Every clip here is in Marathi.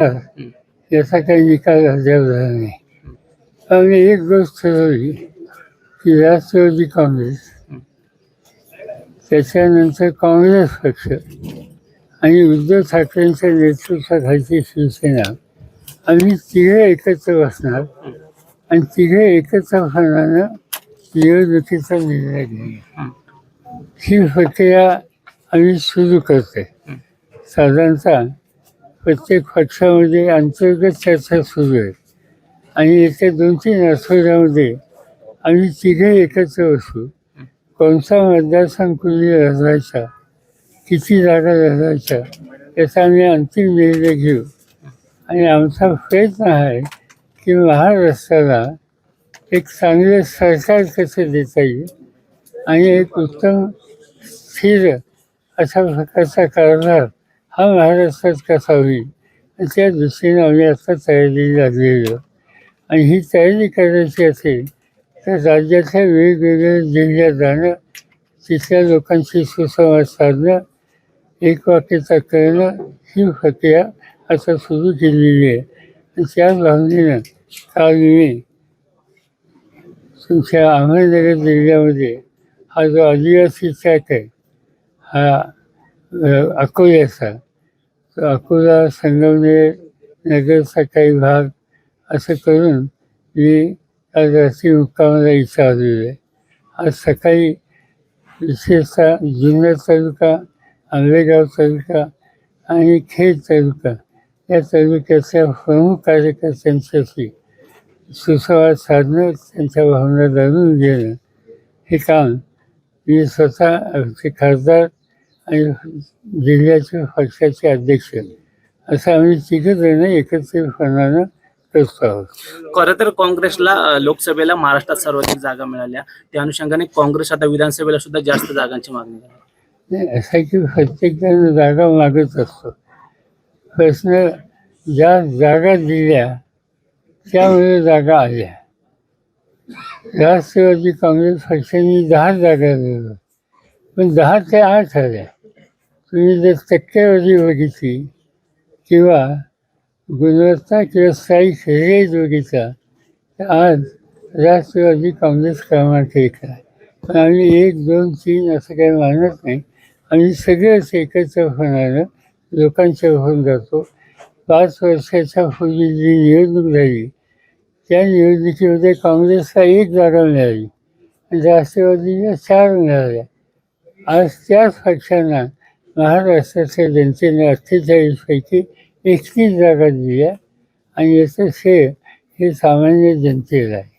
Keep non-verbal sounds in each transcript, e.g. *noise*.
याचा काही निकाल अद्याप झाला नाही. आम्ही एक गोष्ट ठरवली की राष्ट्रवादी काँग्रेस त्याच्यानंतर काँग्रेस पक्ष आणि उद्धव ठाकरेंच्या नेतृत्वाखालची शिवसेना आम्ही तिघे एकत्र बसणार आणि तिघे एकत्रपणानं निवडणुकीचा निर्णय घेणार. ही प्रक्रिया आम्ही सुरू करते साधारणतः प्रत्येक पक्षामध्ये अंतर्गत चर्चा सुरू आहे. आणि येत्या दोन तीन आठवड्यामध्ये आम्ही तिघे एकत्र असू कोणता मतदारसंघ कुणी लढवायचा किती जागा लढवायच्या याचा आम्ही अंतिम निर्णय घेऊ. आणि आमचा प्रयत्न आहे की महाराष्ट्राला एक चांगलं सरकार कसं देता येईल आणि एक उत्तम स्थिर अशा प्रकारचा कारभार हा महाराष्ट्रात कसा होईल? त्या दृष्टीने आम्ही आता तयारी लागलेलो. आणि ही तयारी करायची असेल तर राज्याच्या वेगवेगळ्या जिल्ह्यात जाणं तिथल्या लोकांशी सुसंवाद साधणं एक वाक्यता करणं ही प्रक्रिया आता सुरू केलेली आहे. आणि त्या भावनेनं काल मी तुमच्या अहमदनगर जिल्ह्यामध्ये हा जो आदिवासी ट्रॅक आहे हा अकोल्याचा अकोला संगमनेर नगरचा काही भाग असं करून मी आज रात्री मुक्कामाला इथं आलेलो आहे. आज सकाळी विशेषतः जुन्नर तालुका आंबेगाव तालुका आणि खेड तालुका या तालुक्याच्या प्रमुख कार्यकर्त्यांच्याशी सुसंवाद साधणं त्यांच्या भावना जाणून घेणं हे काम मी स्वतः आमचे खासदार आणि जिल्ह्याचे पक्षाचे अध्यक्ष. असं आम्ही तिघजण एकत्रितपणानं करतो आहोत. खरं तर काँग्रेसला अ, लोकसभेला महाराष्ट्रात सर्वाधिक जागा मिळाल्या. त्या अनुषंगाने काँग्रेस आता विधानसभेला सुद्धा जास्त जागांची मागणी करते. नाही असं आहे की प्रत्येकजण जागा मागत असतो. प्रश्न ज्या जागा दिल्या त्यामुळे जागा आल्या. राष्ट्रवादी काँग्रेस पक्षाने दहा जागा दिल्या. पण दहा ते आठ आल्या. तुम्ही जर टक्केवारी बघितली किंवा गुणवत्ता किंवा स्थायी शरीर बघितला तर आज राष्ट्रवादी काँग्रेस क्रमांक एक आहे. पण आम्ही एक दोन तीन असं काही मानत नाही. आम्ही सगळेच होणारं लोकांच्या होऊन जातो. पाच वर्षाच्या पूर्वी जी निवडणूक झाली त्या निवडणुकीमध्ये काँग्रेसला एक जागा मिळाली आणि राष्ट्रवादीला चार मिळाल्या. आज त्याच पक्षांना महाराष्ट्राच्या जनतेने अठ्ठेचाळीसपैकी एकतीस जागा दिल्या आणि याचं श्रेय हे सामान्य जनतेला आहे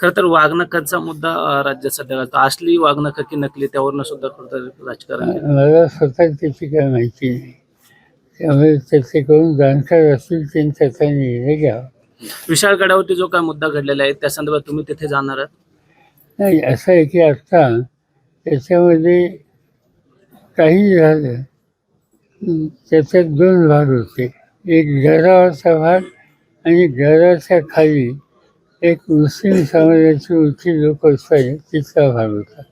खरं तर वागणकाचा मुद्दा राज्यात सध्या गाजतो. असली वागणक की नकली त्यावरनं सुद्धा खरं तर राजकारण. मला स्वतः त्याची काय माहिती नाही त्यामुळे त्याचे करून जाणकार असतील त्यांनी त्याचा निर्णय घ्यावा विशाळ गडावरती जो काय मुद्दा घडलेला आहे त्या संदर्भात तुम्ही तिथे जाणार आहात नाही असं आहे की आत्ता त्याच्यामध्ये काही झालं त्याच्यात दोन भाग होते. एक घरावरचा भाग आणि घराच्या खाली एक मुस्लिम समाजाची उठी लोक असतात तिचा भाग होता.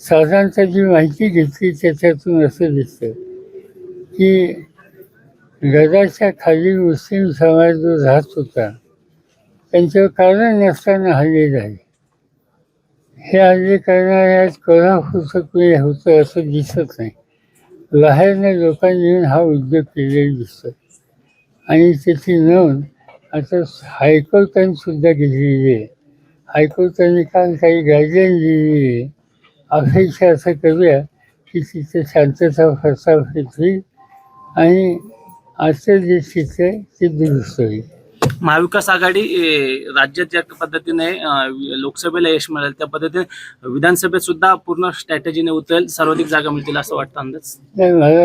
साधारणतः जी माहिती घेतली त्याच्यातून असं दिसतं की घराच्या खाली मुस्लिम समाज जो राहत होता त्यांच्यावर कारण नसताना हल्ले झाले. हे आधी करणाऱ्यात कोल्हापूरचं कुणी होतं असं दिसत नाही. बाहेरनं लोकांनी हा उद्योग केलेला दिसतो आणि त्याची नोंद आता हायकोर्टाने सुद्धा घेतलेली आहे. हायकोर्टाने काल काही गायडलाईन दिलेली आहे. अपेक्षा असं करूया की तिथे शांतता प्रस्थापित होईल आणि आजचं जे चित्र आहे ते दुरुस्त होईल. महाविकास आघाडी ए, राज्यात ज्या पद्धतीने लोकसभेला यश मिळेल त्या पद्धतीने विधानसभेत सुद्धा पूर्ण स्ट्रॅटेजीने उतरेल सर्वाधिक जागा मिळतील असं वाटतं अंदाज?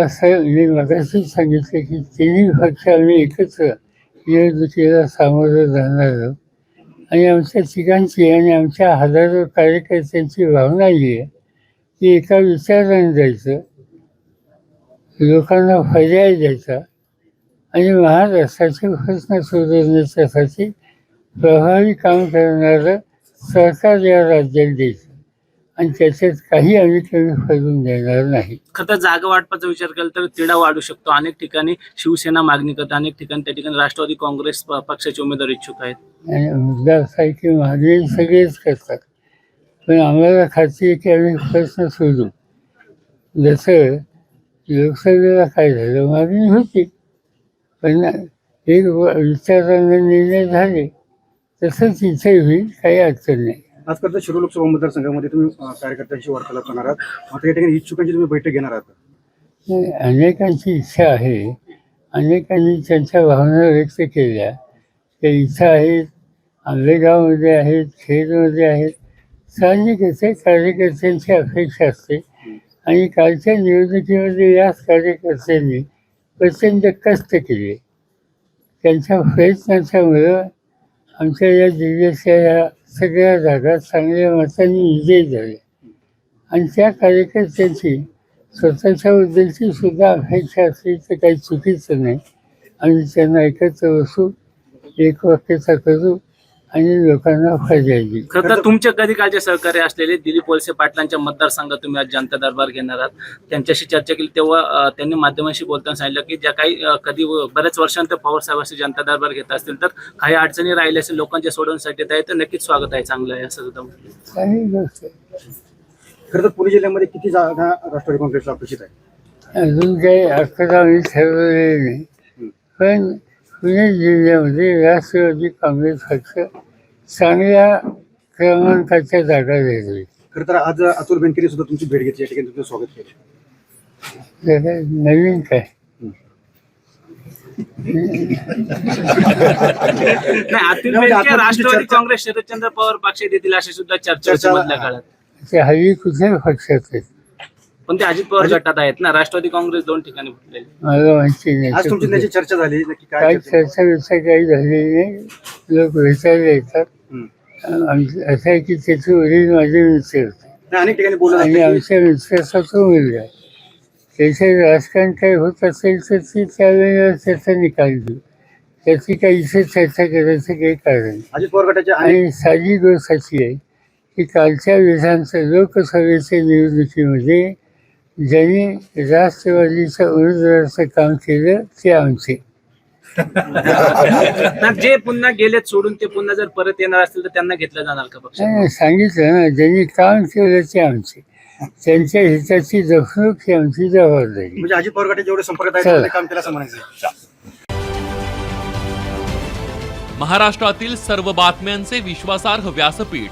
असं मी मगाशी सांगितलं की तिन्ही पक्ष आम्ही एकत्र निवडणुकीला सामोरं जाणार आहोत. आणि आमच्या तिघांची आणि आमच्या हजारो कार्यकर्त्यांची भावना ही आहे की एका विचाराने जायचं लोकांना पर्याय द्यायचा आणि महाराष्ट्राचे प्रश्न सोडवण्याच्यासाठी प्रभावी काम करणारं सरकार या राज्यात द्यायचं. आणि त्याच्यात काही आम्ही कमी पडून देणार नाही. खरं जागा वाटपाचा विचार केला तर तिढा वाढू शकतो. अनेक ठिकाणी शिवसेना मागणी करते. अनेक ठिकाणी त्या ठिकाणी राष्ट्रवादी काँग्रेस पक्षाचे उमेदवार इच्छुक आहेत. आणि मुद्दा असा आहे की मागणी सगळेच करतात. पण आम्हाला खात्री आहे की आम्ही प्रश्न सोडू. जसं लोकसभेला काय झालं मागणी होती. पण एक विचाराने निर्णय झाले तसंच इथे होईल काही अडचण नाही. आज करता शिरूर लोकसभा मतदारसंघामध्ये तुम्ही कार्यकर्त्यांशी वार्तालाप करणार आहात. आता या ठिकाणी इच्छुकांची तुम्ही बैठक घेणार आहात. अनेकांची इच्छा आहे. अनेकांनी त्यांच्या भावना व्यक्त केल्या. त्या इच्छा आहेत आंबेगावमध्ये आहेत खेडमध्ये आहेत. साहजिकच आहे कार्यकर्त्यांची अपेक्षा असते. आणि कालच्या निवडणुकीमध्ये याच कार्यकर्त्यांनी प्रचंड कष्ट केले. त्यांच्या प्रयत्नाच्यामुळं आमच्या या जिल्ह्याच्या या सगळ्या जागा चांगल्या मतांनी विजयी झाले. आणि त्या कार्यकर्त्यांची स्वतःच्याबद्दलची सुद्धा अपेक्षा असली तर काही चुकीचं नाही. आम्ही त्यांना एकत्र बसू एक वाक्यता करू आणि लोकांना फायदा देऊ खरं तर तुमचे कधी कालचे सहकार्य असलेले दिलीप वळसे पाटलांच्या मतदारसंघात तुम्ही आज जनता दरबार घेणार आहात. त्यांच्याशी चर्चा केली. तेव्हा अं, त्यांनी माध्यमांशी बोलताना सांगितलं की ज्या काही अं, कधी व- बऱ्याच वर्षांतर पवार साहेबांशी जनता दरबार घेत असतील तर काही अडचणी राहिल्या असेल लोकांच्या सोडवण्यासाठी येत आहे तर नक्कीच स्वागत आहे. चांगलं आहे असं सुद्धा म्हटलं. काही गोष्ट खरं तर पुणे जिल्ह्यामध्ये किती जागा राष्ट्रवादी काँग्रेसला अपेक्षित आहे? अजून काही अकरा आम्ही ठरवलेले नाही. पण पुणे जिल्ह्यामध्ये राष्ट्रवादी काँग्रेस पक्ष चांगल्या क्रमांकाच्या जागा घेतली. खरं तर आज अतुल बेनकेने सुद्धा तुमची भेट घेतली. या ठिकाणी तुमचं स्वागत केलं. नवीन काय? नाही अतुल नाही, बेनके आता राष्ट्रवादी चर्चा- काँग्रेस शरदचंद्र पवार पक्ष देतील अशी सुद्धा चर्चा चर्चा- मधल्या काळात. ते हल्ली कुठल्याच पक्षात आहेत? पण ते अजित पवार गटात आहेत ना राष्ट्रवादी काँग्रेस दोन ठिकाणी फुटलेले आज तुमची त्याची कुठे. चर्चा झाली नक्की काय चर्चा? चर्चा काही झालेली नाही लोक भेटायला येतात हम्म. आमचं असं आहे की त्याचे वडील माझे मित्र होते नाही, अनेक ठिकाणी बोलत आणि आमच्या मित्राचा तो मुलगा आहे त्याचे राजकारण काही होत असेल तर ती त्यावेळेला त्याचा निकाल देऊ त्याची काही इथे चर्चा करायचं काही कारण नाही. अजित पवार गटाच्या अनेक आणि साधी गोष्ट अशी आहे की कालच्या विधानसभा लोकसभेच्या निवडणुकीमध्ये ज्यांनी राष्ट्रवादीच्या उमेदवाराचं काम केलं ते आमचे. ना *laughs* जे पुन्हा गेलेत सोडून ते पुन्हा जर परत येणार असतील तर त्यांना घेतलं जाणार का पक्ष? नाही, सांगितलं ना ज्यांनी काम केलं ते आमचे. त्यांच्या हिताची जपणूक ही आमची जबाबदारी. म्हणजे अजित पवार गटाचे जेवढे. आहेत तेवढे काम केलं असं म्हणायचं महाराष्ट्रातील सर्व बातम्यांचे विश्वासार्ह व्यासपीठ.